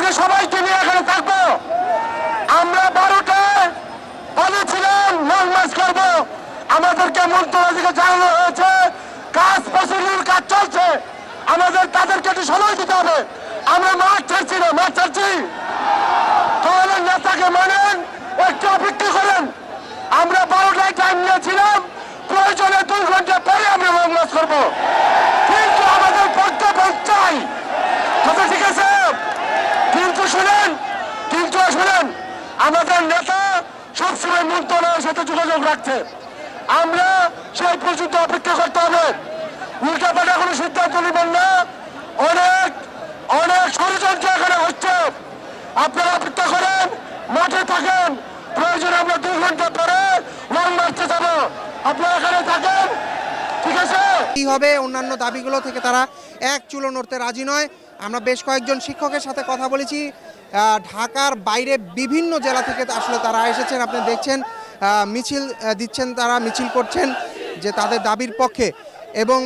আপনাকে সবাইকে নিয়ে এখানে থাকব। আমরা বারোটায় বলেছিলাম লং মার্চ করব। আমাদেরকে মন্ত্রণালয় থেকে জানানো হয়েছে, কাজ পছন্দের কাজ চলছে। আমাদের, তাদেরকে একটু সময় দিতে হবে। আমরা মাঠ ছাড়ছি না, মাঠ ছাড়ছি। তাহলে নেতাকে মানেন, একটু অপেক্ষা করেন। আমরা বারোটায় টাইম নিয়েছিলাম, প্রয়োজনে দুই ঘণ্টা পরে আমরা লং মার্চ করব কিন্তু আমাদের প্রজ্ঞাপন চাই কথা ঠিক আছে কিন্তু শুনেন কিন্তু শুনেন আমাদের নেতা সবসময় মন্ত্রণালয়ের সাথে যোগাযোগ রাখছে। আমরা সেই পর্যন্ত অপেক্ষা করতে হবে। উল্টাপাল্টা কোনো সিদ্ধান্ত নেবেন না। অনেক অনেক ষড়যন্ত্র এখানে হচ্ছে। আপনারা অপেক্ষা করেন, মাঠে থাকেন। প্রয়োজন আমরা দুই ঘণ্টা পরে লং মারতে যাব। আপনারা এখানে থাকেন, ঠিক আছে? কি হবে? অন্যান্য দাবিগুলো থেকে তারা এক চুলো নড়তে রাজি নয়। আমরা বেশ কয়েকজন শিক্ষকের সাথে কথা বলেছি। ঢাকার বাইরে বিভিন্ন জেলা থেকে আসলে তারা এসেছেন। আপনি দেখছেন মিছিল দিচ্ছেন তারা, মিছিল করছেন যে তাদের দাবির পক্ষে। এবং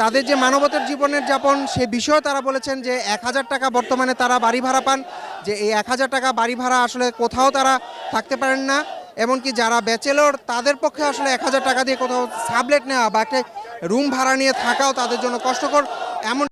তাদের যে মানবতার জীবনের যাপন, সে বিষয়েও তারা বলেছেন যে এক হাজার টাকা বর্তমানে তারা বাড়ি ভাড়া পান। যে এই এক হাজার টাকা বাড়ি ভাড়া আসলে কোথাও তারা থাকতে পারেন না। এমনকি যারা ব্যাচেলর, তাদের পক্ষে আসলে এক হাজার টাকা দিয়ে কোথাও সাবলেট নেওয়া বা একটা রুম ভাড়া নিয়ে থাকাও তাদের জন্য কষ্টকর। এমন